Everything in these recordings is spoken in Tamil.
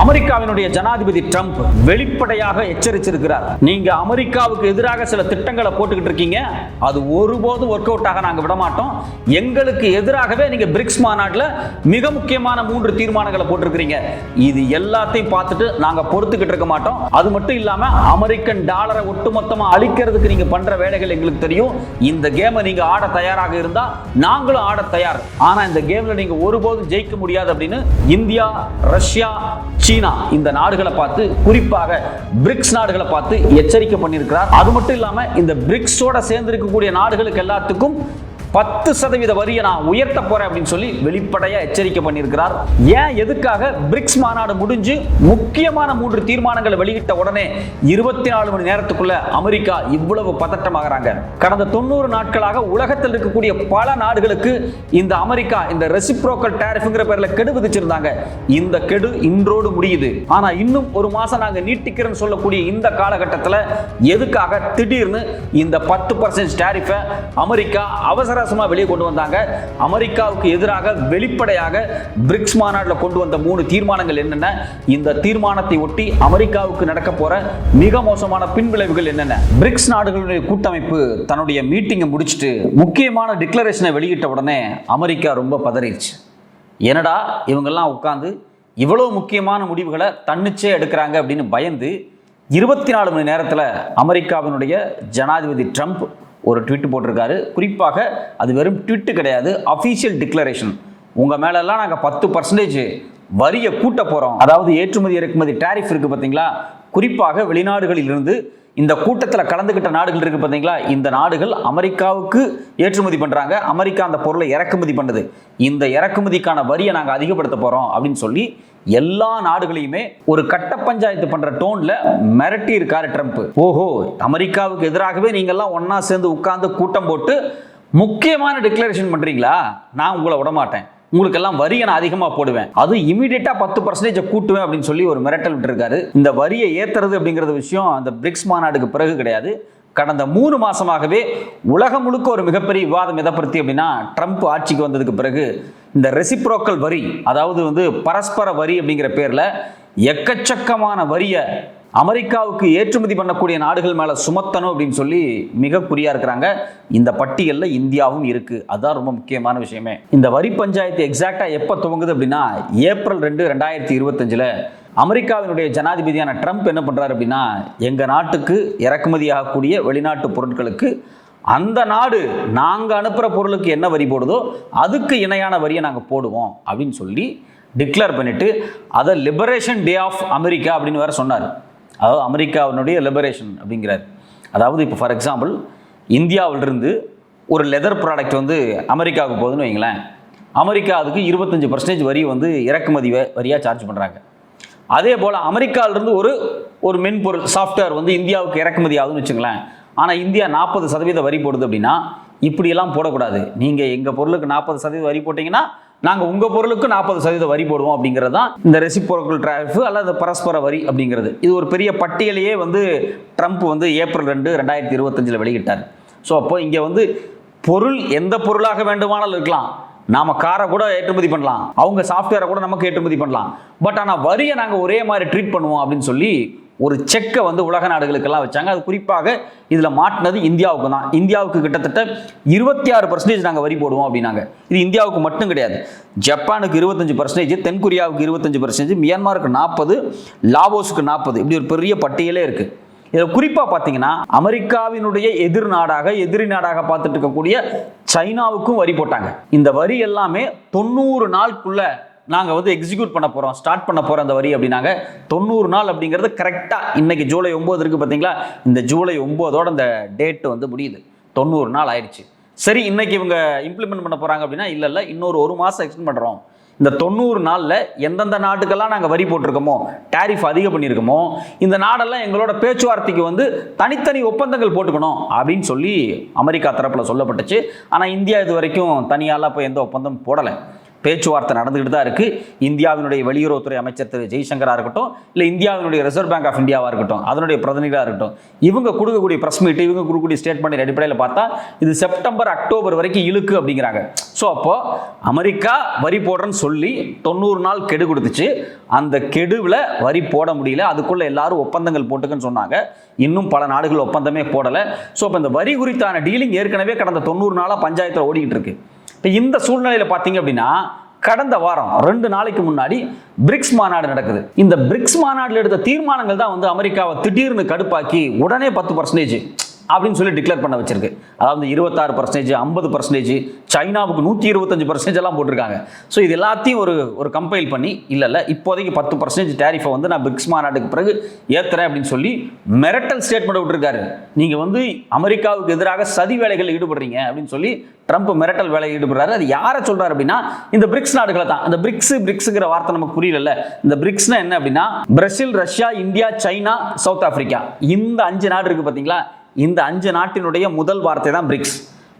அமெரிக்காவினுடைய ஜனாதிபதி ட்ரம்ப் வெளிப்படையாக எச்சரிச்சிருக்கிறார். நீங்க அமெரிக்காவுக்கு எதிராக சில திட்டங்களை போட்டுக்கிட்டு இருக்கீங்க. அது ஒருபோதும் ஒர்க் அவுட் ஆக நாங்கள் விட மாட்டோம் எங்களுக்கு எதிராகவே நீங்க பிரிக்ஸ் மாநாட்டில் மிக முக்கியமான மூன்று தீர்மானங்களை போட்டிருக்கிறீங்க. இது எல்லாத்தையும் பார்த்துட்டு நாங்க பொறுத்துக்கிட்டு இருக்க மாட்டோம். அது மட்டும் இல்லாம அமெரிக்கன் டாலரை ஒட்டுமொத்தமா அழிக்கிறதுக்கு நீங்க பண்ற வேலைகள் எங்களுக்கு தெரியும். இந்த கேமை நீங்க ஆட தயாராக இருந்தா நாங்களும் ஆட தயார். ஆனா இந்த கேம்ல நீங்க ஒருபோதும் ஜெயிக்க முடியாது அப்படின்னு இந்தியா ரஷ்யா சீனா இந்த நாடுகளை பார்த்து குறிப்பாக பிரிக்ஸ் நாடுகளை பார்த்து எச்சரிக்கை பண்ணியிருக்கிறார். அது மட்டும் இல்லாமல் இந்த பிரிக்ஸோட சேர்ந்து இருக்கக்கூடிய நாடுகளுக்கு எல்லாத்துக்கும் பத்து சதவீத வரியை நான் உயர்த்த போறேன் அப்படின்னு சொல்லி வெளிப்படையா எச்சரிக்கை பண்ணியிருக்கிறார். ஏன் எதுக்காக? பிரிக்ஸ் மாநாடு முடிஞ்சு முக்கியமான மூன்று தீர்மானங்களை வெளியிட்ட உடனே இருபத்தி நாலு மணி நேரத்துக்குள்ள அமெரிக்கா இவ்வளவு பதட்டமாகறாங்க. கடந்த தொண்ணூறு நாட்களாக உலகத்தில் இருக்கக்கூடிய பல நாடுகளுக்கு இந்த அமெரிக்கா இந்த ரெசிப்ரோக்கல் டேரிஃப்ங்கிற பேர்ல கெடு விதிச்சிருந்தாங்க. இந்த கெடு இன்றோடு முடியுது. ஆனா இன்னும் ஒரு மாசம் நாங்க நீட்டிக்கிறேன்னு சொல்லக்கூடிய இந்த காலகட்டத்தில் எதுக்காக திடீர்னு இந்த பத்து பர்சன்ட் டேரிஃபை அமெரிக்கா அவசர அவசரமா வெளியே கொண்டு வந்தாங்க. அமெரிக்காவுக்கு எதிராக வெளிப்படையாக பிரிக்ஸ் மாநாட்டில் கொண்டு வந்த மூணு தீர்மானங்கள் என்னென்ன? இந்த தீர்மானத்தை ஒட்டி அமெரிக்காவுக்கு நடக்க போற மிக மோசமான பின்விளைவுகள் என்னென்ன? பிரிக்ஸ் நாடுகளுடைய கூட்டமைப்பு தன்னுடைய மீட்டிங்கை முடிச்சுட்டு முக்கியமான டிக்ளரேஷனை வெளியிட்ட உடனே அமெரிக்கா ரொம்ப பதறிடுச்சு. என்னடா இவங்கெல்லாம் உட்காந்து இவ்வளோ முக்கியமான முடிவுகளை தன்னிச்சே எடுக்கிறாங்க அப்படின்னு பயந்து இருபத்தி நாலு மணி நேரத்தில் அமெரிக்காவினுடைய ஜனாதிபதி ட்ரம்ப் ஒரு ட்வீட் போட்டிருக்காரு. குறிப்பாக அது வெறும் ட்விட்டு கிடையாது அஃபீஷியல் டிக்ளரேஷன் உங்கள் மேலெல்லாம் நாங்கள் பத்து பர்சன்டேஜ் வரியை கூட்ட போகிறோம் அதாவது ஏற்றுமதி இறக்குமதி டேரிஃப் இருக்குது பார்த்தீங்களா? குறிப்பாக வெளிநாடுகளில் இருந்து இந்த கூட்டத்தில் கலந்துக்கிட்ட நாடுகள் இருக்கு பார்த்தீங்களா இந்த நாடுகள் அமெரிக்காவுக்கு ஏற்றுமதி பண்ணுறாங்க அமெரிக்கா அந்த பொருளை இறக்குமதி பண்ணுது. இந்த இறக்குமதிக்கான வரியை நாங்கள் அதிகப்படுத்த போகிறோம் அப்படின்னு சொல்லி எல்லா நாடுகளையுமே ஒரு கட்ட பஞ்சாயத்து பண்ற டோன்ல மிரட்டி இருக்காரு ட்ரம்ப். ஓஹோ அமெரிக்காவுக்கு எதிராகவே நீங்கெல்லாம் ஒன்றா சேர்ந்து உட்கார்ந்து கூட்டம் போட்டு முக்கியமான டிக்ளரேஷன் பண்றீங்களா? நான் உங்களை விட மாட்டேன் உங்களுக்கெல்லாம் வரியை நான் அதிகமாக போடுவேன். அது இமீடியட்டா பத்து பர்சன்டேஜ் கூட்டுவேன் அப்படின்னு சொல்லி ஒரு மிரட்டல் விட்டுருக்காரு. இந்த வரியை ஏத்துறது அப்படிங்கிறது விஷயம் அந்த பிரிக்ஸ் மாநாடுக்கு பிறகு கிடையாது. கடந்த மூணு மாசமாகவே உலகம் முழுக்க ஒரு மிகப்பெரிய விவாதம் எதை பற்றி அப்படின்னா ட்ரம்ப் ஆட்சிக்கு வந்ததுக்கு பிறகு இந்த ரெசிப்ரோக்கல் வரி அதாவது வந்து பரஸ்பர வரி அப்படிங்கிற பேரில் எக்கச்சக்கமான வரியை அமெரிக்காவுக்கு ஏற்றுமதி பண்ணக்கூடிய நாடுகள் மேல சுமத்தணும் அப்படின்னு சொல்லி மிக குறியா இருக்கிறாங்க. இந்த பட்டியலில் இந்தியாவும் இருக்கு. அதுதான் ரொம்ப முக்கியமான விஷயமே. இந்த வரி பஞ்சாயத்து எக்ஸாக்டா எப்ப துவங்குது அப்படின்னா ஏப்ரல் ரெண்டு ரெண்டாயிரத்தி இருபத்தஞ்சுல அமெரிக்காவினுடைய ஜனாதிபதியான ட்ரம்ப் என்ன பண்றாரு அப்படின்னா எங்க நாட்டுக்கு இறக்குமதி ஆகக்கூடிய வெளிநாட்டு பொருட்களுக்கு அந்த நாடு நாங்க அனுப்புற பொருளுக்கு என்ன வரி போடுதோ அதுக்கு இணையான வரியை நாங்க போடுவோம் அப்படின்னு சொல்லி டிக்ளேர் பண்ணிட்டு அதை லிபரேஷன் டே ஆஃப் அமெரிக்கா அப்படின்னு வேற சொன்னார். அதாவது அமெரிக்காவினுடைய லிபரேஷன் அப்படிங்கிறார். அதாவது இப்போ ஃபார் எக்ஸாம்பிள் இந்தியாவிலிருந்து ஒரு லெதர் ப்ராடக்ட் வந்து அமெரிக்காவுக்கு போகுதுன்னு வைங்களேன். அமெரிக்கா அதுக்கு இருபத்தஞ்சு பர்சன்டேஜ் வரி வந்து இறக்குமதி வரியாக சார்ஜ் பண்ணுறாங்க அதே போல் அமெரிக்காவிலிருந்து ஒரு ஒரு மென்பொருள் சாஃப்ட்வேர் வந்து இந்தியாவுக்கு இறக்குமதி ஆகுதுன்னு வச்சுங்களேன். ஆனால் இந்தியா நாற்பது சதவீத வரி போடுது அப்படின்னா இப்படியெல்லாம் போடக்கூடாது. நீங்கள் எங்கள் பொருளுக்கு நாற்பது சதவீத வரி போட்டிங்கன்னா நாங்கள் உங்கள் பொருளுக்கு நாற்பது சதவீத வரி போடுவோம் அப்படிங்கிறது தான் இந்த ரெசிப்ரோக்கல் டிராஃப் அல்லது பரஸ்பர வரி அப்படிங்கிறது. இது ஒரு பெரிய பட்டியலையே வந்து ட்ரம்ப் வந்து ஏப்ரல் ரெண்டு ரெண்டாயிரத்தி இருபத்தஞ்சில் வெளியிட்டார். ஸோ அப்போ இங்கே வந்து பொருள் எந்த பொருளாக வேண்டுமானாலும் இருக்கலாம். நாம காரை கூட ஏற்றுமதி பண்ணலாம். அவங்க சாஃப்ட்வேரை கூட நமக்கு ஏற்றுமதி பண்ணலாம். பட் ஆனால் வரியை நாங்கள் ஒரே மாதிரி ட்ரீட் பண்ணுவோம் அப்படின்னு சொல்லி ஒரு செக்கை வந்து உலக நாடுகளுக்கெல்லாம் வச்சாங்க. அது குறிப்பாக இதில் மாட்டினது இந்தியாவுக்கு தான். இந்தியாவுக்கு கிட்டத்தட்ட இருபத்தி ஆறு பர்சன்டேஜ் நாங்கள் வரி போடுவோம் அப்படின்னாங்க. இது இந்தியாவுக்கு மட்டும் கிடையாது. ஜப்பானுக்கு இருபத்தஞ்சு பர்சன்டேஜ் தென்கொரியாவுக்கு இருபத்தஞ்சு பர்சன்டேஜ் மியான்மாருக்கு நாற்பது லாவோஸுக்கு நாற்பது இப்படி ஒரு பெரிய பட்டியலே இருக்குது இதில் குறிப்பாக பார்த்தீங்கன்னா அமெரிக்காவினுடைய எதிர் நாடாக எதிரி நாடாக பார்த்துட்டு இருக்கக்கூடிய சைனாவுக்கும் வரி போட்டாங்க. இந்த வரி எல்லாமே தொண்ணூறு நாளுக்குள்ள நாங்கள் வந்து எக்ஸிக்யூட் பண்ண போகிறோம் ஸ்டார்ட் பண்ண போகிறோம் அந்த வரி அப்படின்னாங்க. தொண்ணூறு நாள் அப்படிங்கிறது கரெக்டாக இன்னைக்கு ஜூலை ஒம்பது இருக்குது பார்த்தீங்களா இந்த ஜூலை ஒம்போதோட இந்த டேட் வந்து முடியுது. தொண்ணூறு நாள் ஆயிடுச்சு. சரி இன்னைக்கு இவங்க இம்ப்ளிமெண்ட் பண்ண போகிறாங்க அப்படின்னா இல்லை இல்லை இன்னொரு ஒரு மாதம் எக்ஸ்டெண்ட் பண்ணுறோம் இந்த தொண்ணூறு நாளில் எந்தெந்த நாட்டுக்கெல்லாம் நாங்கள் வரி போட்டிருக்கோமோ டேரிஃப் அதிகம் பண்ணியிருக்கோமோ இந்த நாடெல்லாம் எங்களோட பேச்சுவார்த்தைக்கு வந்து தனித்தனி ஒப்பந்தங்கள் போட்டுக்கணும் அப்படின்னு சொல்லி அமெரிக்கா தரப்பில் சொல்லப்பட்டுச்சு. ஆனால் இந்தியா இது வரைக்கும் தனியாலாம் போய் எந்த ஒப்பந்தம் போடலை. பேச்சுவார்த்தை நடந்துகிட்டு தான் இருக்குது இந்தியாவினுடைய வெளியுறவுத்துறை அமைச்சர் திரு ஜெய்சங்கராக இருக்கட்டும் இல்லை இந்தியாவினுடைய ரிசர்வ் பேங்க் ஆஃப் இந்தியாவாக இருக்கட்டும் அதனுடைய பிரதிநிதியாக இருக்கட்டும் இவங்க கொடுக்கக்கூடிய பிரஸ் மீட் இவங்க கொடுக்கக்கூடிய ஸ்டேட்மெண்ட் அடிப்படையில் பார்த்தா இது செப்டம்பர் அக்டோபர் வரைக்கும் இழுக்கு அப்படிங்கிறாங்க. ஸோ அப்போது அமெரிக்கா வரி போடுறேன்னு சொல்லி தொண்ணூறு நாள் கெடு கொடுத்துச்சு. அந்த கெடுவில் வரி போட முடியல. அதுக்குள்ள எல்லாரும் ஒப்பந்தங்கள் போட்டுக்குன்னு சொன்னாங்க. இன்னும் பல நாடுகள் ஒப்பந்தமே போடலை. ஸோ அப்போ இந்த வரி குறித்தான டீலிங் ஏற்கனவே கடந்த தொண்ணூறு நாளாக பஞ்சாயத்தில் ஓடிக்கிட்டு இருக்கு. இப்போ இந்த சூழ்நிலையில் பார்த்தீங்க அப்படின்னா கடந்த வாரம் ரெண்டு நாளைக்கு முன்னாடி பிரிக்ஸ் மாநாடு நடக்குது. இந்த பிரிக்ஸ் மாநாட்டில் எடுத்த தீர்மானங்கள் தான் வந்து அமெரிக்காவை திடீர்னு கடுப்பாக்கி உடனே பத்து பர்சன்டேஜ் அப்படின்னு சொல்லி டிக்ளேர் பண்ண வச்சிருக்கு. அதாவது இருபத்தாறு பர்சன்டேஜ் ஐம்பது பர்சன்டேஜ் சைனாவுக்கு நூற்றி இருபத்தஞ்சு பர்சன்டேஜ் எல்லாம் போட்டிருக்காங்க. ஸோ இது எல்லாத்தையும் ஒரு ஒரு கம்பைல் பண்ணி இல்லை இல்லை இப்போதைக்கு பத்து பர்சன்டேஜ் டேரிஃபை வந்து நான் பிரிக்ஸ் மாநாட்டுக்கு பிறகு ஏற்றுறேன் அப்படின்னு சொல்லி மிரட்டல் ஸ்டேட்மெண்ட் விட்டுருக்காரு. நீங்கள் வந்து அமெரிக்காவுக்கு எதிராக சதி வேலைகளில் ஈடுபடுறீங்க அப்படின்னு சொல்லி ட்ரம்ப் மிரட்டல் வேலையில் ஈடுபடுறாரு. அது யாரை சொல்றாரு அப்படின்னா இந்த பிரிக்ஸ் நாடுகளை தான். இந்த பிரிக்ஸ் பிரிக்ஸுங்கிற வார்த்தை நமக்கு புரியல இந்த பிரிக்ஸ்னா என்ன அப்படின்னா Brazil Russia India China South Africa. இந்த அஞ்சு நாடு இருக்கு பார்த்தீங்களா இந்த அஞ்சு நாட்டினுடைய முதல் வார்த்தை தான் பிரிக்ஸ்.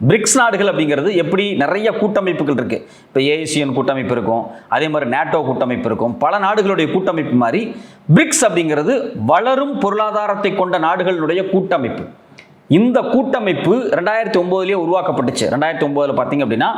பிரிக்ஸ் நாடுகள் அப்படிங்கிறது எப்படி நிறைய கூட்டமைப்புகள் இருக்கு. இப்போ ஏசியன் கூட்டமைப்பு இருக்கும் அதே மாதிரி நேட்டோ கூட்டமைப்பு இருக்கும். பல நாடுகளுடைய கூட்டமைப்பு மாதிரி பிரிக்ஸ் அப்படிங்கிறது வளரும் பொருளாதாரத்தை கொண்ட நாடுகளுடைய கூட்டமைப்பு. இந்த கூட்டமைப்பு ரெண்டாயிரத்தி ஒம்போதுலேயே உருவாக்கப்பட்டுச்சு. ரெண்டாயிரத்தி ஒம்போதில் பார்த்தீங்க அப்படின்னா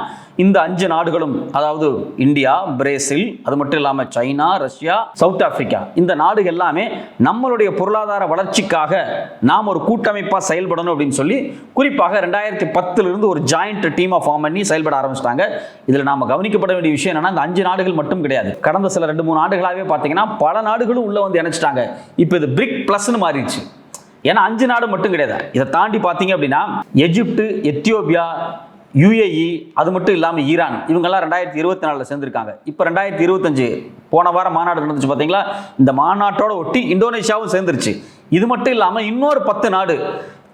இந்த அஞ்சு நாடுகளும் அதாவது இந்தியா பிரேசில் அது மட்டும் இல்லாமல் சைனா ரஷ்யா சவுத் ஆப்பிரிக்கா இந்த நாடுகள் எல்லாமே நம்மளுடைய பொருளாதார வளர்ச்சிக்காக நாம் ஒரு கூட்டமைப்பாக செயல்படணும் அப்படின்னு சொல்லி குறிப்பாக ரெண்டாயிரத்தி பத்துலேருந்து ஒரு ஜாயிண்ட் டீமாக ஃபார்ம் பண்ணி செயல்பட ஆரம்பிச்சிட்டாங்க. இதில் நாம் கவனிக்கப்பட வேண்டிய விஷயம் என்னன்னா இந்த அஞ்சு நாடுகள் மட்டும் கிடையாது. கடந்த சில ரெண்டு மூணு ஆண்டுகளாகவே பார்த்தீங்கன்னா பல நாடுகளும் உள்ளே வந்து இணைச்சிட்டாங்க. இப்போ இது பிரிக் ப்ளஸ்னு மாறிடுச்சு. ஏன்னா அஞ்சு நாடு மட்டும் கிடையாது. இதை தாண்டி பார்த்தீங்க அப்படின்னா எஜிப்டு எத்தியோப்பியா யுஏஇ அது மட்டும் இல்லாமல் ஈரான் இவங்கெல்லாம் ரெண்டாயிரத்தி இருபத்தி நாலில் சேர்ந்துருக்காங்க. இப்போ ரெண்டாயிரத்தி இருபத்தஞ்சு போன வாரம் மாநாடு நடந்துச்சு பார்த்தீங்களா இந்த மாநாட்டோட ஒட்டி இந்தோனேஷியாவும் சேர்ந்துருச்சு. இது மட்டும் இல்லாமல் இன்னொரு பத்து நாடு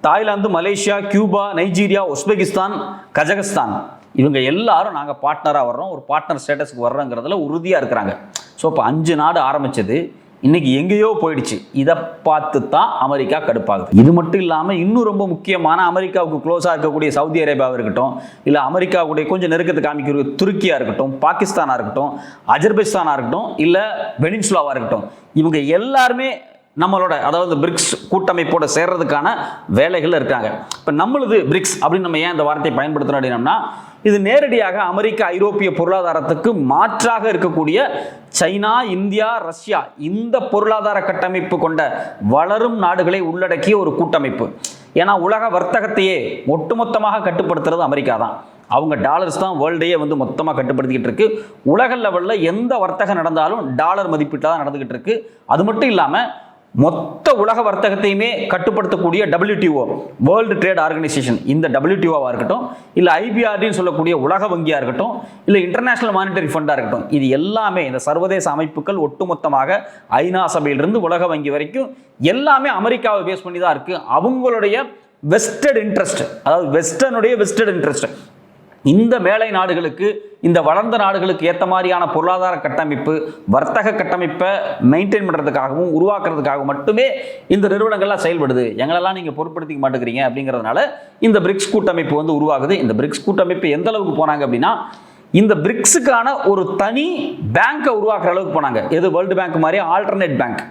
Thailand Malaysia Cuba Nigeria Uzbekistan Kazakhstan. இவங்க எல்லாரும் நாங்கள் பார்ட்னராக வர்றோம். ஒரு பார்ட்னர் ஸ்டேட்டஸ்க்கு வர்றோங்கிறதுல உறுதியாக இருக்கிறாங்க. ஸோ இப்போ அஞ்சு நாடு ஆரம்பித்தது இன்னைக்கு எங்கேயோ போயிடுச்சு. இதை பார்த்து தான் அமெரிக்கா கடுப்பாகுது. இது மட்டும் இல்லாமல் இன்னும் ரொம்ப முக்கியமான அமெரிக்காவுக்கு க்ளோஸாக இருக்கக்கூடிய சவுதி அரேபியாவாக இருக்கட்டும் இல்லை அமெரிக்காவுடைய கொஞ்சம் நெருக்கத்தை காமிக்கிற துருக்கியாக இருக்கட்டும் பாகிஸ்தானாக இருக்கட்டும் அஜர்பைஸ்தானாக இருக்கட்டும் இல்லை பெனின்சுலாவாக இருக்கட்டும் இவங்க எல்லாருமே நம்மளோட அதாவது பிரிக்ஸ் கூட்டமைப்போட சேர்றதுக்கான வேலைகள் இருக்காங்க. இப்போ நம்மளுது பிரிக்ஸ் அப்படின்னு நம்ம ஏன் இந்த வார்த்தையை பயன்படுத்தணும் அப்படின்னம்னா இது நேரடியாக அமெரிக்க ஐரோப்பிய பொருளாதாரத்துக்கு மாற்றாக இருக்கக்கூடிய சைனா இந்தியா ரஷ்யா இந்த பொருளாதார கட்டமைப்பு கொண்ட வளரும் நாடுகளை உள்ளடக்கிய ஒரு கூட்டமைப்பு. ஏன்னா உலக வர்த்தகத்தையே ஒட்டுமொத்தமாக கட்டுப்படுத்துறது அமெரிக்கா தான். அவங்க டாலர்ஸ் தான் வேர்ல்டையே வந்து மொத்தமாக கட்டுப்படுத்திக்கிட்டு இருக்கு. உலக லெவலில் எந்த வர்த்தகம் நடந்தாலும் டாலர் மதிப்பீட்டில் தான் நடந்துகிட்டு இருக்கு. அது மட்டும் இல்லாமல் மொத்த உலக வர்த்தகத்தையுமே கட்டுப்படுத்தக்கூடிய டபிள்யூடிஓ வேர்ல்டு ட்ரேட் ஆர்கனைசேஷன் இந்த டபிள்யூடிஓவாக இருக்கட்டும் இல்லை ஐபிஆர்டின்னு சொல்லக்கூடிய உலக வங்கியாக இருக்கட்டும் இல்லை இன்டர்நேஷனல் மானிட்டரி ஃபண்டாக இருக்கட்டும் இது எல்லாமே இந்த சர்வதேச அமைப்புகள் ஒட்டுமொத்தமாக ஐநா சபையிலிருந்து உலக வங்கி வரைக்கும் எல்லாமே அமெரிக்காவை பேஸ் பண்ணி தான் இருக்குது அவங்களுடைய வெஸ்டட் இன்ட்ரெஸ்ட் அதாவது வெஸ்டர்னுடைய வெஸ்டட் இன்ட்ரெஸ்ட் இந்த மேலை நாடுகளுக்கு இந்த வளர்ந்த நாடுகளுக்கு ஏற்ற மாதிரியான பொருளாதார கட்டமைப்பு வர்த்தக கட்டமைப்பை மெயின்டைன் பண்ணுறதுக்காகவும் உருவாக்குறதுக்காகவும் மட்டுமே இந்த நிறுவனங்கள்லாம் செயல்படுது. எங்களெல்லாம் நீங்கள் பொருட்படுத்திக்க மாட்டேங்கிறீங்க அப்படிங்கிறதுனால இந்த பிரிக்ஸ் கூட்டமைப்பு வந்து உருவாகுது. இந்த பிரிக்ஸ் கூட்டமைப்பு எந்த அளவுக்கு போனாங்க அப்படின்னா இந்த பிரிக்ஸுக்கான ஒரு தனி பேங்கை உருவாக்குற அளவுக்கு போனாங்க. எது வேர்ல்டு பேங்க் மாதிரி ஆல்டர்னேட் பேங்க்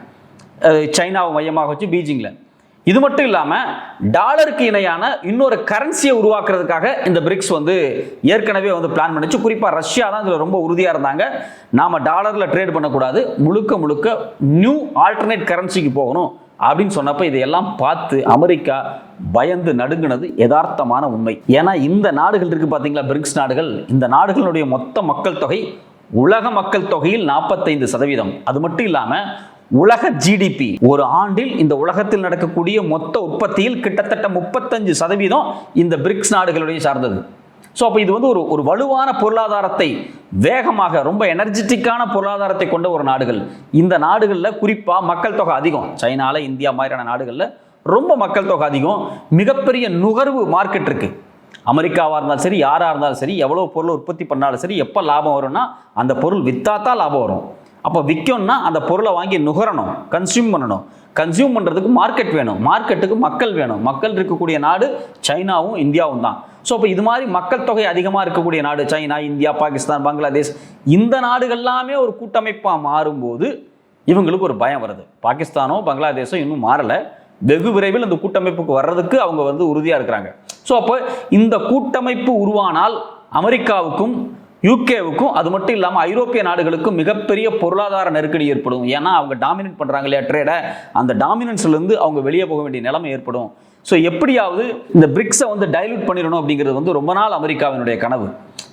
சைனாவை மையமாக வச்சு பீஜிங்கில். இது மட்டும் இல்லாமல் டாலருக்கு இணையான இன்னொரு கரன்சியை உருவாக்குறதுக்காக இந்த பிரிக்ஸ் வந்து ஏற்கனவே வந்து பிளான் பண்ணிச்சு. குறிப்பாக ரஷ்யா தான் இதில் ரொம்ப உறுதியாக இருந்தாங்க. நாம் டாலரில் ட்ரேட் பண்ணக்கூடாது. முழுக்க முழுக்க நியூ ஆல்டர்னேட் கரன்சிக்கு போகணும் அப்படின்னு சொன்னப்ப இதையெல்லாம் பார்த்து அமெரிக்கா பயந்து நடுங்கினது யதார்த்தமான உண்மை. ஏன்னா இந்த நாடுகள் இருக்கு பார்த்தீங்களா பிரிக்ஸ் நாடுகள்? இந்த நாடுகளுடைய மொத்த மக்கள் தொகை உலக மக்கள் தொகையில் நாற்பத்தைந்து சதவீதம். அது மட்டும் இல்லாமல் உலக ஜிடிபி ஒரு ஆண்டில் இந்த உலகத்தில் நடக்கக்கூடிய மொத்த உற்பத்தியில் கிட்டத்தட்ட முப்பத்தஞ்சு சதவீதம் இந்த பிரிக்ஸ் நாடுகளுடைய சார்ந்தது. ஸோ அப்போ இது வந்து ஒரு ஒரு வலுவான பொருளாதாரத்தை வேகமாக ரொம்ப எனர்ஜெட்டிக்கான பொருளாதாரத்தை கொண்ட ஒரு நாடுகள். இந்த நாடுகளில் குறிப்பாக மக்கள் தொகை அதிகம். சைனாவில் இந்தியா மாதிரியான நாடுகளில் ரொம்ப மக்கள் தொகை அதிகம். மிகப்பெரிய நுகர்வு மார்க்கெட் இருக்கு. அமெரிக்காவாக இருந்தாலும் சரி யாராக இருந்தாலும் சரி எவ்வளோ பொருள் உற்பத்தி பண்ணாலும் சரி எப்போ லாபம் வரும்னா அந்த பொருள் விற்றா தான் லாபம் வரும். அப்போ விற்கணும்னா அந்த பொருளை வாங்கி நுகரணும் கன்சியூம் பண்ணணும். கன்சியூம் பண்ணுறதுக்கு மார்க்கெட் வேணும். மார்க்கெட்டுக்கு மக்கள் வேணும். மக்கள் இருக்கக்கூடிய நாடு சைனாவும் இந்தியாவும் தான். ஸோ அப்போ இது மாதிரி மக்கள் தொகை அதிகமாக இருக்கக்கூடிய நாடு சைனா இந்தியா பாகிஸ்தான் பங்களாதேஷ் இந்த நாடுகள் எல்லாமே ஒரு கூட்டமைப்பாக மாறும்போது இவங்களுக்கு ஒரு பயம் வருது. பாகிஸ்தானோ பங்களாதேஷோ இன்னும் மாறலை. வெகு விரைவில் இந்த கூட்டமைப்புக்கு வர்றதுக்கு அவங்க வந்து உறுதியாக இருக்கிறாங்க. ஸோ அப்போ இந்த கூட்டமைப்பு உருவானால் அமெரிக்காவுக்கும் யூகேவுக்கும் அது மட்டும் இல்லாமல் ஐரோப்பிய நாடுகளுக்கும் மிகப்பெரிய பொருளாதார நெருக்கடி ஏற்படும். ஏன்னா அவங்க டாமினேட் பண்ணுறாங்க இல்லையா ட்ரேடை அந்த டாமினன்ஸ்லேருந்து அவங்க வெளியே போக வேண்டிய நிலைமை ஏற்படும். ஸோ எப்படியாவது இந்த பிரிக்ஸை வந்து டைல்யூட் பண்ணிடணும் அப்படிங்கிறது வந்து ரொம்ப நாள் அமெரிக்காவினுடைய கனவு.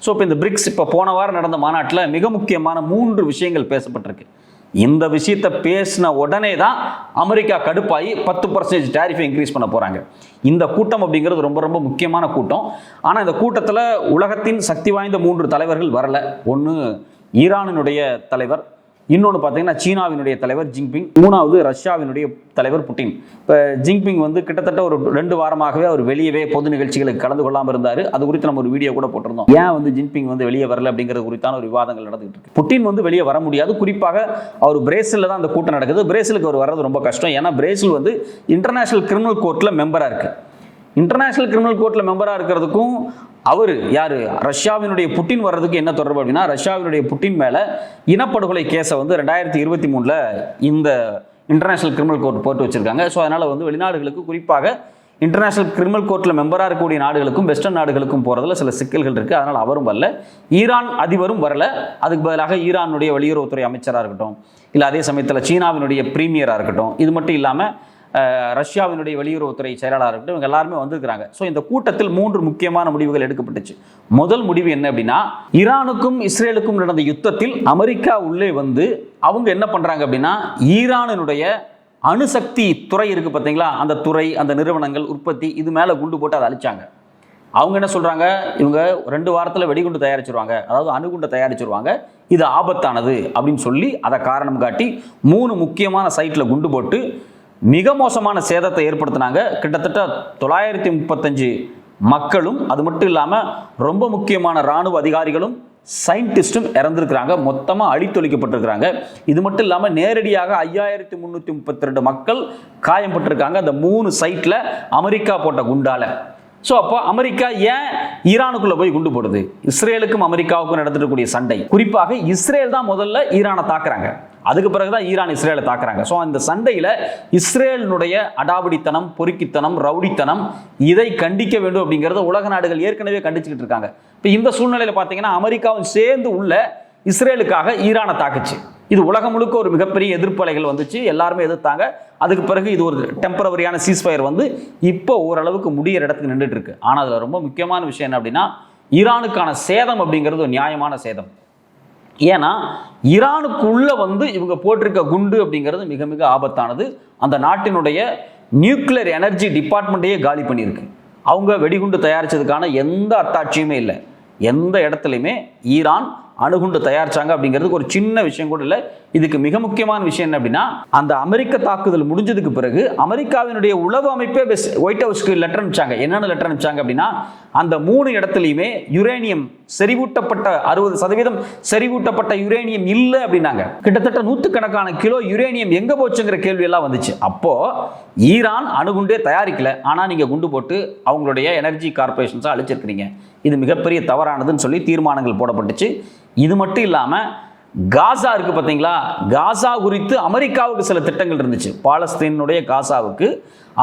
ஸோ இப்போ இந்த பிரிக்ஸ் இப்போ போன வாரம் நடந்த மாநாட்டில் மிக முக்கியமான மூன்று விஷயங்கள் பேசப்பட்டிருக்கு. இந்த விஷயத்த பேசின உடனே தான் அமெரிக்கா கடுப்பாகி பத்து பர்சன்டேஜ் டேரிஃபை இன்க்ரீஸ் பண்ண போகிறாங்க இந்த கூட்டம் அப்படிங்கிறது ரொம்ப ரொம்ப முக்கியமான கூட்டம். ஆனால் இந்த கூட்டத்தில் உலகத்தின் சக்தி வாய்ந்த மூன்று தலைவர்கள் வரல. ஒன்று ஈரானினுடைய தலைவர் இன்னொன்று பார்த்தீங்கன்னா சீனாவினுடைய தலைவர் ஜிங்பிங் மூணாவது ரஷ்யாவினுடைய தலைவர் புட்டின். இப்போ ஜிங்பிங் வந்து கிட்டத்தட்ட ஒரு ரெண்டு வாரமாகவே அவர் வெளியவே பொது நிகழ்ச்சிகளுக்கு கலந்து கொள்ளாமல் இருந்தார். அது குறித்து நம்ம ஒரு வீடியோ கூட போட்டிருந்தோம். ஏன் வந்து ஜின்பிங் வந்து வெளியே வரல அப்படிங்கிறது குறித்தான ஒரு விவாதங்கள் நடந்துகிட்டு இருக்கு. புட்டின் வந்து வெளியே வர முடியாது. குறிப்பாக அவர் பிரேசிலில் தான் அந்த கூட்டம் நடக்குது. பிரேசிலுக்கு அவர் வர்றது ரொம்ப கஷ்டம். ஏன்னா பிரேசில் வந்து இன்டர்நேஷனல் கிரிமினல் கோர்ட்டில் மெம்பராக இருக்குது இன்டர்நேஷனல் கிரிமினல் கோர்ட்டில் மெம்பராக இருக்கிறதுக்கும் அவர் யார்? ரஷ்யாவினுடைய புட்டின் வர்றதுக்கு என்ன தொடர்பு அப்படின்னா ரஷ்யாவினுடைய புட்டின் மேலே இனப்படுகொலை கேஸை வந்து ரெண்டாயிரத்தி இருபத்தி மூணில் இந்த இன்டர்நேஷனல் கிரிமினல் கோர்ட் போட்டு வச்சுருக்காங்க. ஸோ அதனால் வந்து வெளிநாடுகளுக்கு குறிப்பாக இன்டர்நேஷனல் கிரிமினல் கோர்ட்டில் மெம்பராக இருக்கக்கூடிய நாடுகளுக்கும் வெஸ்டர்ன் நாடுகளுக்கும் போகிறதுல சில சிக்கல்கள் இருக்குது அதனால் அவரும் வரல. ஈரான் அதிபரும் வரல. அதுக்கு பதிலாக ஈரானுடைய வெளியுறவுத்துறை அமைச்சராக இருக்கட்டும் இல்லை அதே சமயத்தில் சீனாவினுடைய பிரீமியராக இருக்கட்டும் இது மட்டும் இல்லாமல் ரஷ்யாவினுடைய வெளியுறவுத்துறை செயலாளராக இருக்கட்டும் இவங்க எல்லாருமே வந்திருக்கிறாங்க. ஸோ இந்த கூட்டத்தில் மூன்று முக்கியமான முடிவுகள் எடுக்கப்பட்டுச்சு. முதல் முடிவு என்ன அப்படின்னா ஈரானுக்கும் இஸ்ரேலுக்கும் நடந்த யுத்தத்தில் அமெரிக்கா உள்ளே வந்து அவங்க என்ன பண்ணுறாங்க அப்படின்னா ஈரானினுடைய அணுசக்தி துறை இருக்கு பார்த்தீங்களா? அந்த துறை அந்த நிறுவனங்கள் உற்பத்தி இது மேலே குண்டு போட்டு அதை அழிச்சாங்க. அவங்க என்ன சொல்கிறாங்க இவங்க ரெண்டு வாரத்தில் வெடிகுண்டு தயாரிச்சிருவாங்க. அதாவது அணுகுண்டை தயாரிச்சிருவாங்க. இது ஆபத்தானது அப்படின்னு சொல்லி அதை காரணம் காட்டி மூணு முக்கியமான சைட்டில் குண்டு போட்டு மிக மோசமான சேதத்தை ஏற்படுத்தினாங்க. கிட்டத்தட்ட தொள்ளாயிரத்தி முப்பத்தஞ்சு மக்களும் அது மட்டும் இல்லாமல் ரொம்ப முக்கியமான இராணுவ அதிகாரிகளும் சயின்டிஸ்டும் இறந்துருக்கிறாங்க. மொத்தமாக அழித்தொழிக்கப்பட்டிருக்கிறாங்க இது மட்டும் இல்லாமல் நேரடியாக ஐயாயிரத்தி முந்நூற்றி முப்பத்தி ரெண்டு மக்கள் காயம்பட்டிருக்காங்க. அந்த மூணு சைட்டில் அமெரிக்கா போட்ட குண்டால. ஸோ அப்போ அமெரிக்கா ஏன் ஈரானுக்குள்ளே போய் குண்டு போடுது? இஸ்ரேலுக்கும் அமெரிக்காவுக்கும் நடந்துடக்கூடிய சண்டை. குறிப்பாக இஸ்ரேல் தான் முதல்ல ஈரானை தாக்குறாங்க. அதுக்கு பிறகு தான் ஈரான் இஸ்ரேலை தாக்குறாங்க. ஸோ அந்த சண்டையில் இஸ்ரேலினுடைய அடாவடித்தனம் பொறுக்கித்தனம் ரவுடித்தனம் இதை கண்டிக்க வேண்டும் அப்படிங்கிறத உலக நாடுகள் ஏற்கனவே கண்டிச்சுக்கிட்டு இருக்காங்க. இப்போ இந்த சூழ்நிலையில் பார்த்தீங்கன்னா அமெரிக்காவும் சேர்ந்து உள்ள இஸ்ரேலுக்காக ஈரானை தாக்குச்சு. இது உலகம் முழுக்க ஒரு மிகப்பெரிய எதிர்ப்பலைகள் வந்துச்சு. எல்லாருமே எதிர்த்தாங்க. அதுக்கு பிறகு இது ஒரு டெம்பரவரியான சீஸ்ஃபயர் வந்து இப்போ ஓரளவுக்கு முடியிற இடத்துக்கு நின்றுட்டு இருக்கு. ஆனால் அதில் ரொம்ப முக்கியமான விஷயம் என்ன அப்படின்னா ஈரானுக்கான சேதம் அப்படிங்கிறது ஒரு நியாயமான சேதம். ஏன்னா ஈரானுக்குள்ளே வந்து இவங்க போட்டிருக்க குண்டு அப்படிங்கிறது மிக மிக ஆபத்தானது. அந்த நாட்டினுடைய நியூக்ளியர் எனர்ஜி டிபார்ட்மெண்ட்டையே காலி பண்ணியிருக்கு. அவங்க வெடிகுண்டு தயாரித்ததுக்கான எந்த அத்தாட்சியுமே இல்லை. எந்த இடத்துலையுமே ஈரான் அணுகுண்டு தயாரித்தாங்க அப்படிங்கிறதுக்கு ஒரு சின்ன விஷயம் கூட இல்லை. இதுக்கு மிக முக்கியமான விஷயம் என்ன அப்படின்னா அந்த அமெரிக்க தாக்குதல் முடிஞ்சதுக்கு பிறகு அமெரிக்காவினுடைய உளவு அமைப்பே வெஸ் ஒயிட் ஹவுஸ்க்கு லெட்டர் அனுப்பிச்சாங்க. என்னென்ன லெட்டர் அனுப்பிச்சாங்க அப்படின்னா அந்த மூணு இடத்துலையுமே யுரேனியம் செறிவூட்டப்பட்ட அறுபது சதவீதம் செறிவூட்டப்பட்ட யுரேனியம் இல்லை அப்படின்னாங்க. கிட்டத்தட்ட நூற்றுக்கணக்கான கிலோ யுரேனியம் எங்க போச்சுங்கிற கேள்வி எல்லாம் வந்துச்சு. அப்போ ஈரான் அணுகுண்டே தயாரிக்கல. ஆனா நீங்க குண்டு போட்டு அவங்களுடைய எனர்ஜி கார்பரேஷன்ஸை அழிச்சிருக்கிறீங்க. இது மிகப்பெரிய தவறானதுன்னு சொல்லி தீர்மானங்கள் போடப்பட்டுச்சு. இது மட்டும் இல்லாமல் காசா இருக்கு பார்த்தீங்களா? காசா குறித்து அமெரிக்காவுக்கு சில திட்டங்கள் இருந்துச்சு. பாலஸ்தீனுடைய காசாவுக்கு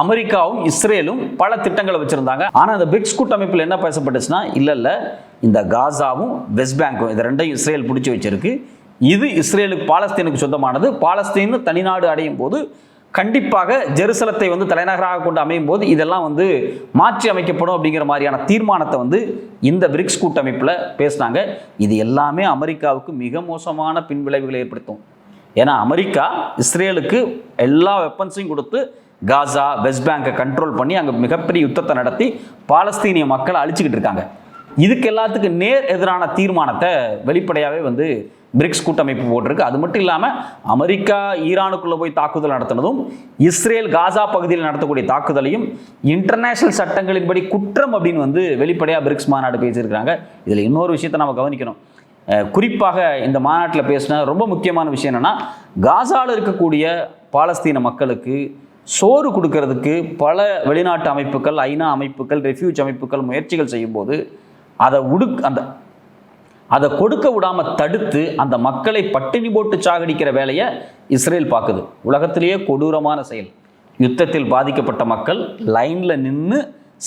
அமெரிக்காவும் இஸ்ரேலும் பல திட்டங்களை வச்சுருந்தாங்க. ஆனால் அந்த பிரிக்ஸ் கூட்டமைப்பில் என்ன பேசப்பட்டுச்சுன்னா இல்லை இல்லை இந்த காசாவும் வெஸ்ட் பேங்க்கும் இது ரெண்டையும் இஸ்ரேல் பிடிச்சி வச்சிருக்கு. இது இஸ்ரேலுக்கு பாலஸ்தீனுக்கு சொந்தமானது. பாலஸ்தீன் தனிநாடு அடையும் போது கண்டிப்பாக ஜெருசலத்தை வந்து தலைநகராக கொண்டு அமையும் போது இதெல்லாம் வந்து மாற்றி அமைக்கப்படும் அப்படிங்கிற மாதிரியான தீர்மானத்தை வந்து இந்த பிரிக்ஸ் கூட்டமைப்பில் பேசினாங்க. இது எல்லாமே அமெரிக்காவுக்கு மிக மோசமான பின்விளைவுகளை ஏற்படுத்தும். ஏன்னா அமெரிக்கா இஸ்ரேலுக்கு எல்லா வெப்பன்ஸையும் கொடுத்து காசா வெஸ்ட் பேங்கை கண்ட்ரோல் பண்ணி அங்கே மிகப்பெரிய யுத்தத்தை நடத்தி பாலஸ்தீனிய மக்களை அழிச்சுக்கிட்டு இருக்காங்க. இதுக்கு எல்லாத்துக்கும் நேர் எதிரான தீர்மானத்தை வெளிப்படையாகவே வந்து பிரிக்ஸ் கூட்டமைப்பு போட்டிருக்கு. அது மட்டும் இல்லாமல் அமெரிக்கா ஈரானுக்குள்ளே போய் தாக்குதல் நடத்தினதும் இஸ்ரேல் காசா பகுதியில் நடத்தக்கூடிய தாக்குதலையும் இன்டர்நேஷனல் சட்டங்களின்படி குற்றம் அப்படின்னு வந்து வெளிப்படையாக பிரிக்ஸ் மாநாடு பேசியிருக்கிறாங்க. இதில் இன்னொரு விஷயத்தை நம்ம கவனிக்கணும். குறிப்பாக இந்த மாநாட்டில் பேசின ரொம்ப முக்கியமான விஷயம் என்னென்னா காசாவில் இருக்கக்கூடிய பாலஸ்தீன மக்களுக்கு சோறு கொடுக்கறதுக்கு பல வெளிநாட்டு அமைப்புகள் ஐநா அமைப்புகள் ரெஃப்யூஜ் அமைப்புகள் முயற்சிகள் செய்யும்போது அதை உடுக் அந்த அதை கொடுக்க விடாம தடுத்து அந்த மக்களை பட்டினி போட்டு சாகடிக்கிற வேலையை இஸ்ரேல் பார்க்குது. உலகத்திலேயே கொடூரமான செயல். யுத்தத்தில் பாதிக்கப்பட்ட மக்கள் லைனில் நின்று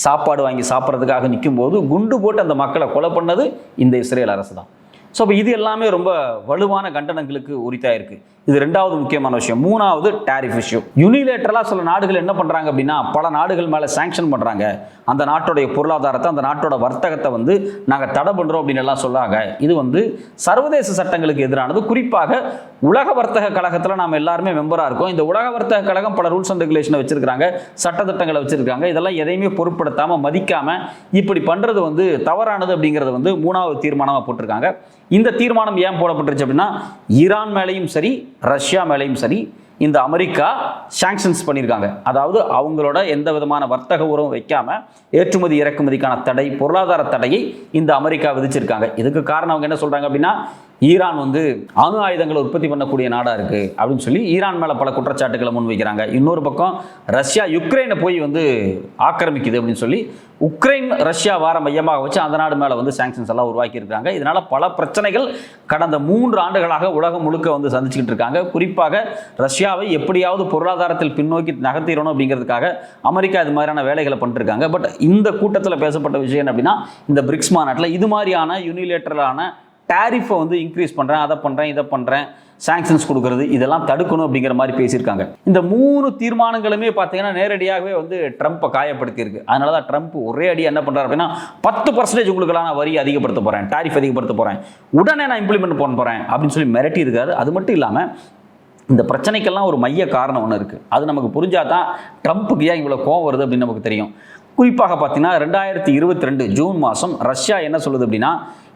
சாப்பாடு வாங்கி சாப்பிட்றதுக்காக நிற்கும்போது குண்டு போட்டு அந்த மக்களை கொலை பண்ணது இந்த இஸ்ரேல் அரசு தான் ஸோ இப்போ இது எல்லாமே ரொம்ப வலுவான கண்டனங்களுக்கு உரித்தாயிருக்கு. இது ரெண்டாவது முக்கியமான விஷயம். மூணாவது டேரிஃப் இஷ்யூ யூனிலேட்டரலாக சில நாடுகள் என்ன பண்ணுறாங்க அப்படின்னா பல நாடுகள் மேலே சாங்ஷன் பண்ணுறாங்க அந்த நாட்டுடைய பொருளாதாரத்தை அந்த நாட்டோட வர்த்தகத்தை வந்து நாங்கள் தடை பண்ணுறோம் அப்படின்னு எல்லாம் சொல்றாங்க. இது வந்து சர்வதேச சட்டங்களுக்கு எதிரானது. குறிப்பாக உலக வர்த்தக கழகத்தில் நாம் எல்லாருமே மெம்பராக இருக்கோம். இந்த உலக வர்த்தக கழகம் பல ரூல்ஸ் அண்ட் ரெகுலேஷனை வச்சிருக்காங்க சட்டத்திட்டங்களை வச்சிருக்காங்க இதெல்லாம் எதையுமே பொருட்படுத்தாமல் மதிக்காமல் இப்படி பண்ணுறது வந்து தவறானது அப்படிங்கிறது வந்து மூணாவது தீர்மானமாக போட்டிருக்காங்க. இந்த தீர்மானம் ஏன் போடப்பட்டுருச்சு அப்படின்னா ஈரான் மேலேயும் சரி ரஷ்யா மேலேயும் சரி இந்த அமெரிக்கா சாங்ஷன்ஸ் பண்ணியிருக்காங்க. அதாவது அவங்களோட எந்த விதமான வர்த்தக உறவும் வைக்காம ஏற்றுமதி இறக்குமதிக்கான தடை பொருளாதார தடையை இந்த அமெரிக்கா விதிச்சிருக்காங்க. இதுக்கு காரணம் அவங்க என்ன சொல்கிறாங்க அப்படின்னா ஈரான் வந்து அணு ஆயுதங்களை உற்பத்தி பண்ணக்கூடிய நாடாக இருக்குது அப்படின்னு சொல்லி ஈரான் மேலே பல குற்றச்சாட்டுகளை முன்வைக்கிறாங்க. இன்னொரு பக்கம் ரஷ்யா யுக்ரைனை போய் வந்து ஆக்கிரமிக்குது அப்படின்னு சொல்லி உக்ரைன் ரஷ்யா வார மையமாக வச்சு அந்த நாடு மேலே வந்து சாங்ஷன்ஸ் எல்லாம் உருவாக்கியிருக்காங்க இதனால் பல பிரச்சனைகள் கடந்த மூன்று ஆண்டுகளாக உலகம் முழுக்க வந்து சந்திச்சுக்கிட்டு இருக்காங்க. குறிப்பாக ரஷ்யாவை எப்படியாவது பொருளாதாரத்தில் பின்னோக்கி நகர்த்திடணும் அப்படிங்கிறதுக்காக அமெரிக்கா இது மாதிரியான வேலைகளை பண்ணிருக்காங்க. பட் இந்த கூட்டத்தில் பேசப்பட்ட விஷயம் என்ன அப்படின்னா இந்த பிரிக்ஸ் மாநாட்டில் இது மாதிரியான யூனிலேட்டரலான டேரிஃபை வந்து இன்க்ரீஸ் பண்ணுறேன் அதை பண்ணுறேன் இதை பண்ணுறேன் சாங்ஷன்ஸ் கொடுக்கறது இதெல்லாம் தடுக்கணும் அப்படிங்கிற மாதிரி பேசியிருக்காங்க. இந்த மூணு தீர்மானங்களுமே பார்த்தீங்கன்னா நேரடியாகவே வந்து ட்ரம்ப்பை காயப்படுத்தியிருக்கு. அதனால தான் ட்ரம்ப் ஒரே அடி என்ன பண்ணுறாரு அப்படின்னா பத்து பர்சன்டேஜ் உங்களுக்கெல்லாம் நான் வரி அதிகப்படுத்த போகிறேன் டாரிஃப் அதிகப்படுத்த போகிறேன் உடனே நான் இம்ப்ளிமெண்ட் பண்ண போகிறேன் அப்படின்னு சொல்லி மிரட்டி இருக்காரு. அது மட்டும் இல்லாமல் இந்த பிரச்சனைக்கெல்லாம் ஒரு மைய காரணம் ஒன்று இருக்குது அது நமக்கு புரிஞ்சால் தான் ட்ரம்ப்புக்கு ஏன் இவ்வளோ கோவம் வருது அப்படின்னு நமக்கு தெரியும். குறிப்பாக பார்த்தீங்கன்னா ரெண்டாயிரத்தி இருபத்தி ரெண்டு ஜூன் மாதம் ரஷ்யா என்ன சொல்லுது அப்படின்னா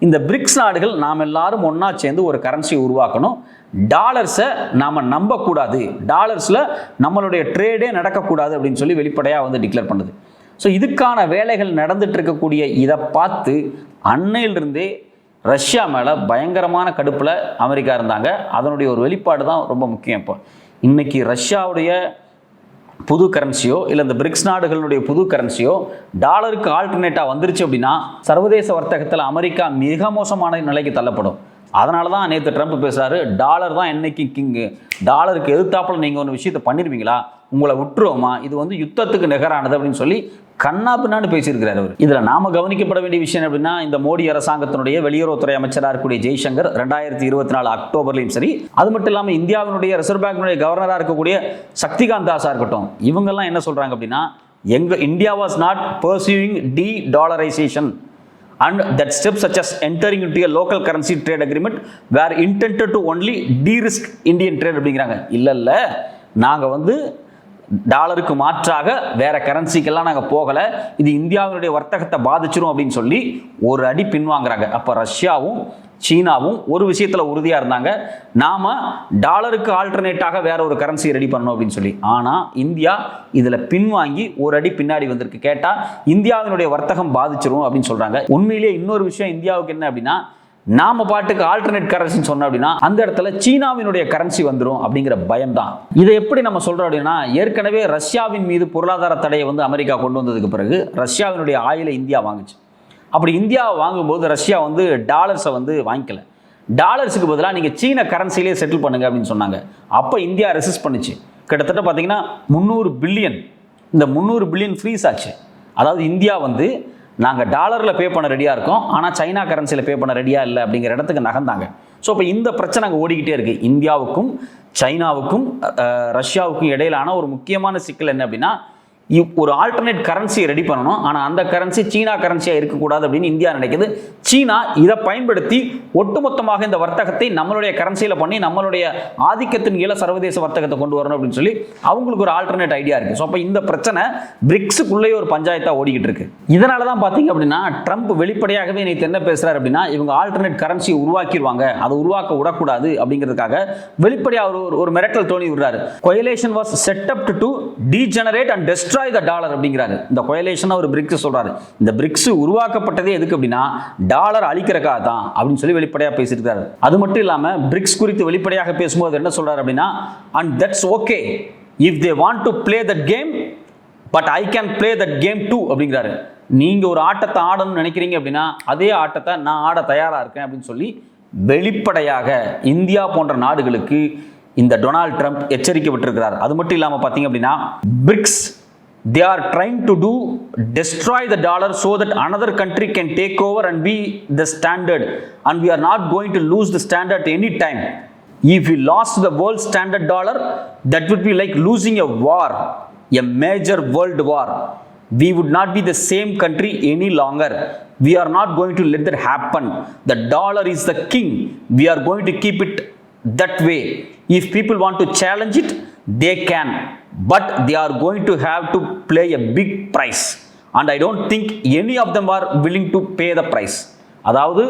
இந்த பிரிக்ஸ் நாடுகள் நாம் எல்லாரும் ஒன்றா சேர்ந்து ஒரு கரன்சியை உருவாக்கணும். டாலர்ஸை நாம் நம்பக்கூடாது. டாலர்ஸில் நம்மளுடைய ட்ரேடே நடக்கக்கூடாது அப்படின்னு சொல்லி வெளிப்படையாக வந்து டிக்ளேர் பண்ணுது. ஸோ இதுக்கான வேலைகள் நடந்துட்டு இருக்கக்கூடிய இதை பார்த்து அன்னையிலிருந்தே ரஷ்யா மேலே பயங்கரமான கடுப்பில் அமெரிக்கா இருந்தாங்க. அதனுடைய ஒரு வெளிப்பாடு தான் ரொம்ப முக்கியம் இப்போ. இன்றைக்கி ரஷ்யாவுடைய புது கரன்சியோ இல்லை இந்த பிரிக்ஸ் நாடுகளுடைய புது கரன்சியோ டாலருக்கு ஆல்டர்னேட்டாக வந்துருச்சு அப்படின்னா சர்வதேச வர்த்தகத்தில் அமெரிக்கா மிக மோசமான நிலைக்கு தள்ளப்படும். அதனால தான் நேற்று ட்ரம்ப் பேசுறாரு டாலர் தான் என்னைக்கு கிங்கு டாலருக்கு எதிர்த்தாப்பில் நீங்கள் ஒரு விஷயத்தை பண்ணிடுவீங்களா உங்களை விட்டுருவோமா? இது வந்து யுத்தத்துக்கு நிகரானது அப்படின்னு சொல்லி கண்ணா பின்னான்னு பேசியிருக்கிறார் அவர். இதில் நாம கவனிக்கப்பட வேண்டிய விஷயம் அப்படின்னா இந்த மோடி அரசாங்கத்தினுடைய வெளியுறவுத்துறை அமைச்சராக இருக்கக்கூடிய ஜெய்சங்கர் ரெண்டாயிரத்தி இருபத்தி நாலு அக்டோபர்லையும் சரி அது மட்டும் இல்லாமல் இந்தியாவினுடைய ரிசர்வ் பேங்கினுடைய கவர்னராக இருக்கக்கூடிய சக்திகாந்த் தாஸாக இருக்கட்டும் இவங்கெல்லாம் என்ன சொல்கிறாங்க அப்படின்னா எங்க India was not pursuing dedollarisation and that steps such as entering into a local currency trade agreement were intended to only de-risk Indian trade அப்படிங்கிறாங்க. இல்லை இல்லை. நாங்கள் வந்து டாலருக்கு மாற்றாக வேற கரன்சிக்கெல்லாம் நாங்கள் போகலை. இது இந்தியாவினுடைய வர்த்தகத்தை பாதிச்சிரும் அப்படின்னு சொல்லி ஒரு அடி பின்வாங்குறாங்க. அப்போ ரஷ்யாவும் சீனாவும் ஒரு விஷயத்தில் உறுதியாக இருந்தாங்க. நாம் டாலருக்கு ஆல்டர்னேட்டாக வேற ஒரு கரன்சி ரெடி பண்ணணும் அப்படின்னு சொல்லி. ஆனால் இந்தியா இதில் பின்வாங்கி ஒரு அடி பின்னாடி வந்திருக்கு. கேட்டால் இந்தியாவினுடைய வர்த்தகம் பாதிச்சிரும் அப்படின்னு சொல்கிறாங்க உண்மையிலேயே இன்னொரு விஷயம் இந்தியாவுக்கு என்ன அப்படின்னா நாம பாட்டுக்கு ஆல்டர்னேட் கரன்சின்னு சொன்னோம் அப்படின்னா அந்த இடத்துல சீனாவினுடைய கரன்சி வந்துடும் அப்படிங்கிற பயம் தான் இதை எப்படி நம்ம சொல்றோம் அப்படின்னா ஏற்கனவே ரஷ்யாவின் மீது பொருளாதார தடையை வந்து அமெரிக்கா கொண்டு வந்ததுக்கு பிறகு ரஷ்யாவினுடைய ஆயிலை இந்தியா வாங்குச்சு. அப்படி இந்தியா வாங்கும்போது ரஷ்யா வந்து டாலர்ஸை வந்து வாங்கிக்கல. டாலர்ஸுக்கு பதிலாக நீங்கள் சீன கரன்சிலே செட்டில் பண்ணுங்க அப்படின்னு சொன்னாங்க. அப்போ இந்தியா ரெசிஸ்ட் பண்ணுச்சு. கிட்டத்தட்ட பார்த்தீங்கன்னா முந்நூறு பில்லியன் இந்த முந்நூறு பில்லியன் ஃப்ரீஸ் ஆச்சு. அதாவது இந்தியா வந்து நாங்கள் டாலரில் பே பண்ண ரெடியாக இருக்கோம். ஆனால் சைனா கரன்சியில் பே பண்ண ரெடியாக இல்லை அப்படிங்கிற இடத்துக்கு நகர்ந்தாங்க. ஸோ இப்போ இந்த பிரச்சனை அங்கே ஓடிக்கிட்டே இருக்குது இந்தியாவுக்கும் சைனாவுக்கும் ரஷ்யாவுக்கும் இடையிலான ஒரு முக்கியமான சிக்கல் என்ன அப்படின்னா ஒரு ஆல்டர்னேட் கரன்சியை ரெடி பண்ணணும். ஆனால் அந்த கரன்சி சீனா கரன்சியாக இருக்கக்கூடாது அப்படின்னு இந்தியா நினைக்கிது. சீனா இதை பயன்படுத்தி ஒட்டுமொத்தமாக இந்த வர்த்தகத்தை நம்மளுடைய கரன்சியில் பண்ணி நம்மளுடைய ஆதிக்கத்தின் கீழே சர்வதேச வர்த்தகத்தை கொண்டு வரணும் அப்படின்னு சொல்லி அவங்களுக்கு ஒரு ஆல்டர்னேட் ஐடியா இருக்குது ஸோ அப்போ இந்த பிரச்சனை பிரிக்ஸுக்குள்ளேயே ஒரு பஞ்சாயத்தாக ஓடிக்கிட்டு இருக்கு. இதனால தான் பார்த்தீங்க அப்படின்னா ட்ரம்ப் வெளிப்படையாகவே நேற்று என்ன பேசுகிறார் அப்படின்னா இவங்க ஆல்டர்னேட் கரன்சி உருவாக்கிடுவாங்க அதை உருவாக்க விடக்கூடாது அப்படிங்கிறதுக்காக வெளிப்படையாக ஒரு ஒரு- மிரட்டல் தோணி விடுறாரு. Coalition was set up to degenerate and test destroy the dollar அப்படிங்கிறாரு. இந்த கொயலேஷன் ஒரு பிரிக்ஸ் சொல்றாரு. இந்த பிரிக்ஸ் உருவாக்கப்பட்டதே எதுக்கு அப்படின்னா டாலர் அழிக்கிறக்காக தான் அப்படின்னு சொல்லி வெளிப்படையாக பேசியிருக்காரு அது மட்டும் இல்லாமல் பிரிக்ஸ் குறித்து வெளிப்படையாக பேசும்போது என்ன சொல்றாரு அப்படின்னா and that's okay if they want to play that game but I can play that game too அப்படிங்கிறாரு. நீங்க ஒரு ஆட்டத்தை ஆடணும்னு நினைக்கிறீங்க அப்படின்னா அதே ஆட்டத்தை நான் ஆட தயாரா இருக்கேன் அப்படின்னு சொல்லி வெளிப்படையாக இந்தியா போன்ற நாடுகளுக்கு இந்த டொனால்ட் ட்ரம்ப் எச்சரிக்கை விட்டிருக்கிறார். அது மட்டும் இல்லாமல் பார்த்தீங்க அப்படின்னா BRICS they are trying to do destroy the dollar so that another country can take over and be the standard. And we are not going to lose the standard any time. If we lost the world standard dollar that would be like losing a war a major world war. We would not be the same country any longer. We are not going to let that happen. The dollar is the king. We are going to keep it that way if people want to challenge it they can but they are going to have to play a big price and i don't think any of them are willing to pay the price அதாவது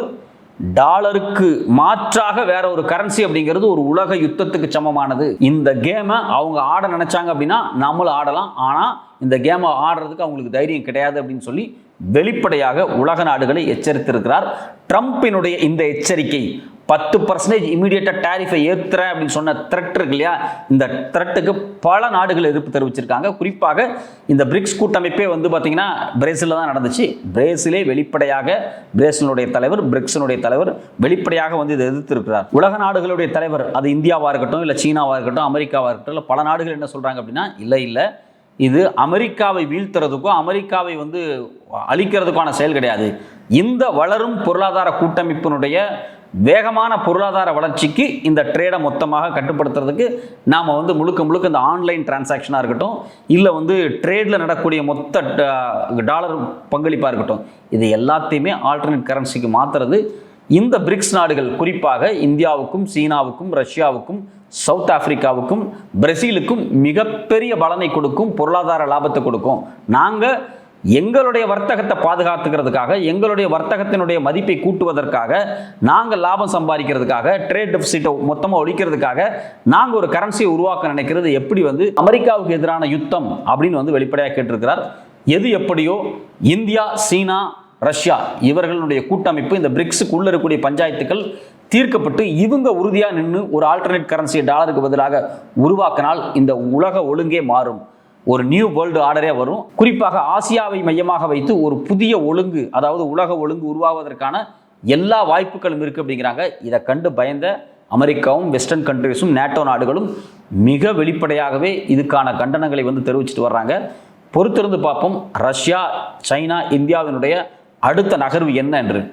டாலருக்கு மாற்றாக வேற ஒரு கரன்சி அப்படிங்கிறது ஒரு உலக யுத்தத்துக்கு சமமானது இந்த கேமை அவங்க ஆட நினைச்சாங்க அப்படின்னா நம்மளும் ஆடலாம் ஆனால் இந்த கேமை ஆடுறதுக்கு அவங்களுக்கு தைரியம் கிடையாது அப்படின்னு சொல்லி வெளிப்படையாக உலக நாடுகளை எச்சரித்திருக்கிறார். ட்ரம்பினுடைய இந்த எச்சரிக்கை பத்து பர்சன்டேஜ் இமீடியட்டாக டேரிஃபை ஏற்றுறேன் அப்படின்னு சொன்ன த்ரெட் இருக்கு இல்லையா? இந்த த்ரெட்டுக்கு பல நாடுகள் எதிர்ப்பு தெரிவிச்சிருக்காங்க. குறிப்பாக இந்த பிரிக்ஸ் கூட்டமைப்பே வந்து பார்த்தீங்கன்னா பிரேசிலில் தான் நடந்துச்சு. பிரேசிலே வெளிப்படையாக பிரேசிலுடைய தலைவர் பிரிக்ஸினுடைய தலைவர் வெளிப்படையாக வந்து இதை எதிர்த்திருக்கிறார். உலக நாடுகளுடைய தலைவர் அது இந்தியாவாக இருக்கட்டும் இல்லை சீனாவாக இருக்கட்டும் அமெரிக்காவாக இருக்கட்டும் இல்லை பல நாடுகள் என்ன சொல்கிறாங்க அப்படின்னா இல்லை இல்லை இது அமெரிக்காவை வீழ்த்துறதுக்கும் அமெரிக்காவை வந்து அழிக்கிறதுக்கான செயல் கிடையாது. இந்த வளரும் பொருளாதார கூட்டமைப்பினுடைய வேகமான பொருளாதார வளர்ச்சிக்கு இந்த ட்ரேடை மொத்தமாக கட்டுப்படுத்துறதுக்கு நாம் வந்து முழுக்க முழுக்க இந்த ஆன்லைன் டிரான்சாக்ஷனாக இருக்கட்டும் இல்லை வந்து ட்ரேடில் நடக்கக்கூடிய மொத்த டாலர் பங்களிப்பாக இருக்கட்டும் இது எல்லாத்தையுமே ஆல்டர்னேட் கரன்சிக்கு மாற்றுறது இந்த பிரிக்ஸ் நாடுகள் குறிப்பாக இந்தியாவுக்கும் சீனாவுக்கும் ரஷ்யாவுக்கும் சவுத் ஆப்பிரிக்காவுக்கும் பிரேசிலுக்கும் மிகப்பெரிய பலனை கொடுக்கும் பொருளாதார லாபத்தை கொடுக்கும். நாங்கள் எங்களுடைய வர்த்தகத்தை பாதுகாத்துக்கிறதுக்காக எங்களுடைய வர்த்தகத்தினுடைய மதிப்பை கூட்டுவதற்காக நாங்கள் லாபம் சம்பாதிக்கிறதுக்காக ட்ரேட் டெபிசிட்டை மொத்தமாக ஒழிக்கிறதுக்காக நாங்கள் ஒரு கரன்சியை உருவாக்க நினைக்கிறது எப்படி வந்து அமெரிக்காவுக்கு எதிரான யுத்தம் அப்படின்னு வந்து வெளிப்படையாக கேட்டிருக்கிறார். எது எப்படியோ இந்தியா சீனா ரஷ்யா இவர்களுடைய கூட்டமைப்பு இந்த பிரிக்ஸுக்கு உள்ள இருக்கக்கூடிய பஞ்சாயத்துக்கள் தீர்க்கப்பட்டு இவங்க உறுதியாக நின்று ஒரு ஆல்டர்னேட் கரன்சியை டாலருக்கு பதிலாக உருவாக்கினால் இந்த உலக ஒழுங்கே மாறும். ஒரு நியூ வேர்ல்டு ஆர்டரே வரும். குறிப்பாக ஆசியாவை மையமாக வைத்து ஒரு புதிய ஒழுங்கு அதாவது உலக ஒழுங்கு உருவாவதற்கான எல்லா வாய்ப்புகளும் இருக்கு அப்படிங்கிறாங்க. இதை கண்டு பயந்த அமெரிக்காவும் வெஸ்டர்ன் கண்ட்ரிஸும் நேட்டோ நாடுகளும் மிக வெளிப்படையாகவே இதுக்கான கண்டனங்களை வந்து தெரிவிச்சிட்டு வர்றாங்க. பொறுத்திருந்து பார்ப்போம். ரஷ்யா சைனா இந்தியாவினுடைய அடுத்த நகர்வு என்ன என்று.